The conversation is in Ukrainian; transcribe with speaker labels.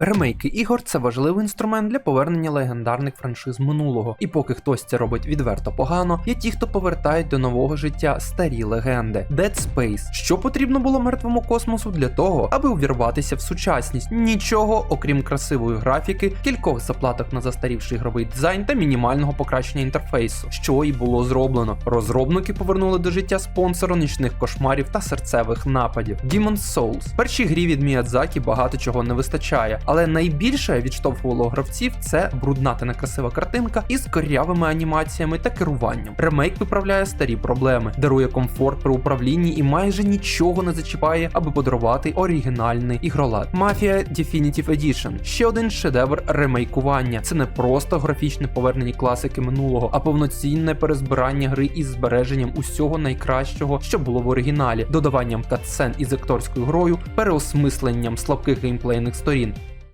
Speaker 1: Ремейки ігор це важливий інструмент для повернення легендарних франшиз минулого. І поки хтось це робить відверто погано, є ті, хто повертають до нового життя старі легенди. Dead Space. Що потрібно було мертвому космосу для того, аби увірватися в сучасність? Нічого, окрім красивої графіки, кількох заплаток на застарівший ігровий дизайн та мінімального покращення інтерфейсу, що і було зроблено. Розробники повернули до життя спонсора нічних кошмарів та серцевих нападів. Demon's Souls. Першій грі від Міядзакі багато чого не вистачає, але найбільше відштовхувало гравців це брудна та некрасива картинка із корявими анімаціями та керуванням. Ремейк виправляє старі проблеми, дарує комфорт при управлінні і майже нічого не зачіпає, аби подарувати оригінальний ігролад. Mafia Definitive Edition ще один шедевр ремейкування. Це не просто графічне повернення класики минулого, а повноцінне перезбирання гри із збереженням усього найкращого, що було в оригіналі, додаванням катсцен із акторською грою, переосмисленням слабких геймплейних сторін.